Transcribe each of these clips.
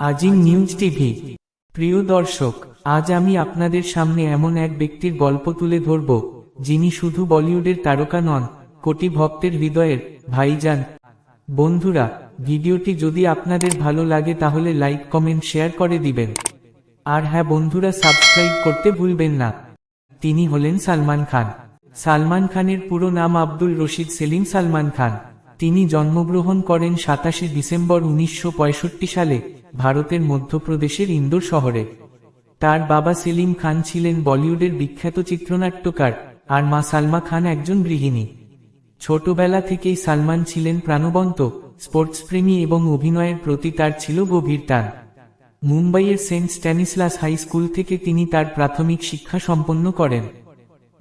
আজিম news TV প্রিয় দর্শক, আজ আমি আপনাদের সামনে এমন এক ব্যক্তির গল্প তুলে ধরব, যিনি শুধু বলিউডের তারকা নন, কোটি ভক্তের হৃদয়ের ভাইজান। বন্ধুরা, ভিডিওটি যদি আপনাদের ভালো লাগে তাহলে লাইক, কমেন্ট, শেয়ার করে দিবেন। আর হ্যাঁ বন্ধুরা, সাবস্ক্রাইব করতে ভুলবেন না। তিনি হলেন সালমান খান। সালমান খানের পুরো নাম আব্দুল রশিদ সেলিম সালমান খান। তিনি জন্মগ্রহণ করেন সাতাশে ডিসেম্বর উনিশশো পঁয়ষট্টি সালে। ভারতের মধ্যপ্রদেশের ইন্দোর শহরে। তার বাবা সেলিম খান ছিলেন বলিউডের বিখ্যাত চিত্রনাট্যকার আর মা সালমা খান একজন গৃহিণী। ছোটবেলা থেকেই সালমান ছিলেন প্রাণবন্ত, স্পোর্টসপ্রেমী এবং অভিনয়ের প্রতি তার ছিল গভীর টান। মুম্বাইয়ের সেন্ট স্ট্যানিসলাস হাই স্কুল থেকে তিনি তার প্রাথমিক শিক্ষা সম্পন্ন করেন।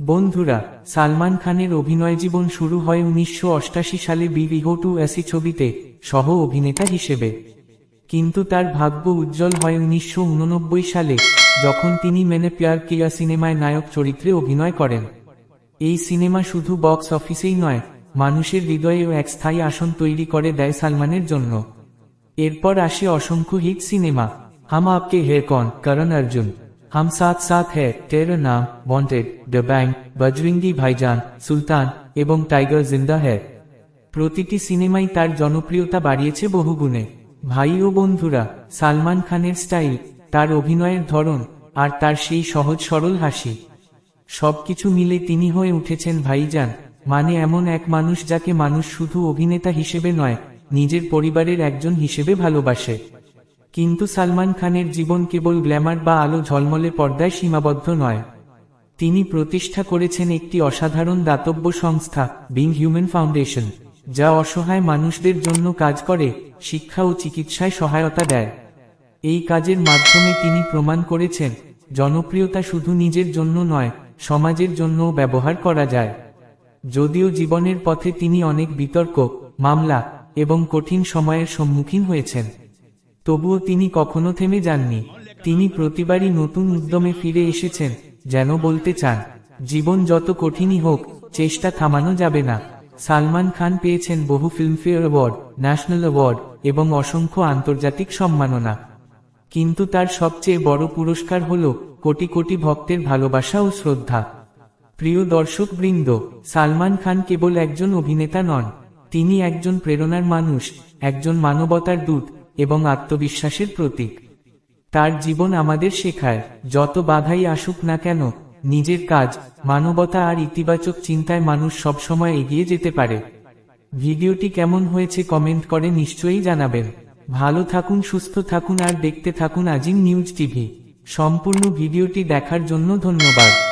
বন্ধুরা, সালমান খানের অভিনয় জীবন শুরু হয় উনিশশো সালে বিবিহো টু অ্যাসি ছবিতে সহ অভিনেতা হিসেবে। কিন্তু তার ভাগ্য উজ্জ্বল হয় উনিশশো উননব্বই সালে, যখন তিনি মেনে প্যার কিয়া সিনেমায় নায়ক চরিত্রে অভিনয় করেন। এই সিনেমা শুধু বক্স অফিসেই নয়, মানুষের হৃদয়েও এক স্থায়ী আসন তৈরি করে দেয় সালমানের জন্য। এরপর আসে অসংখ্য হিট সিনেমা, হাম আপকে হে কন, করণ অর্জুন, হাম সাথ সাথ হ্যায় টের নাম ওয়ান্টেড দ্য ব্যাংক বজরিঙ্গি ভাইজান সুলতান এবং টাইগার জিন্দা হ্যায় প্রতিটি সিনেমাই তার জনপ্রিয়তা বাড়িয়েছে বহুগুণে। ভাই ও বন্ধুরা, সালমান খানের স্টাইল, তার অভিনয়ের ধরন, আর তার সেই সহজ সরল হাসি। সবকিছু মিলে তিনি হয়ে উঠেছেন ভাইজান মানে এমন এক মানুষ যাকে মানুষ শুধু অভিনেতা হিসেবে নয়, নিজের পরিবারের একজন হিসেবে ভালোবাসে। কিন্তু সালমান খানের জীবন কেবল গ্ল্যামার বা আলো ঝলমলে পর্দায় সীমাবদ্ধ নয়। তিনি প্রতিষ্ঠা করেছেন একটি অসাধারণ দাতব্য সংস্থা, বিং হিউম্যান ফাউন্ডেশন। যা অসহায় মানুষদের জন্য কাজ করে, শিক্ষা ও চিকিৎসায় সহায়তা দেয়। এই কাজের মাধ্যমে তিনি প্রমাণ করেছেন, জনপ্রিয়তা শুধু নিজের জন্য নয়, সমাজের জন্যও ব্যবহার করা যায়। যদিও জীবনের পথে তিনি অনেক বিতর্ক, মামলা এবং কঠিন সময়ের সম্মুখীন হয়েছেন। তবুও তিনি কখনো থেমে যাননি। তিনি প্রতিবারই নতুন উদ্যমে ফিরে এসেছেন, যেন বলতে চান, জীবন যত কঠিনই হোক, চেষ্টা থামানো যাবে না। সালমান খান পেয়েছেন বহু ফিল্মফেয়ার অ্যাওয়ার্ড, ন্যাশনাল অ্যাওয়ার্ড এবং অসংখ্য আন্তর্জাতিক সম্মাননা। কিন্তু তার সবচেয়ে বড় পুরস্কার হল কোটি কোটি ভক্তের ভালোবাসা ও শ্রদ্ধা। প্রিয় দর্শক বৃন্দ সালমান খান কেবল একজন অভিনেতা নন, তিনি একজন প্রেরণার মানুষ, একজন মানবতার দূত এবং আত্মবিশ্বাসের প্রতীক। তার জীবন আমাদের শেখায়, যত বাধাই আসুক না কেন নিজের কাজ, মানবতা আর ইতিবাচক চিন্তায় মানুষ সবসময় এগিয়ে যেতে পারে। ভিডিওটি কেমন হয়েছে কমেন্ট করে নিশ্চয়ই জানাবেন। ভালো থাকুন, সুস্থ থাকুন আর দেখতে থাকুন আজিম নিউজ টিভি। সম্পূর্ণ ভিডিওটি দেখার জন্য ধন্যবাদ।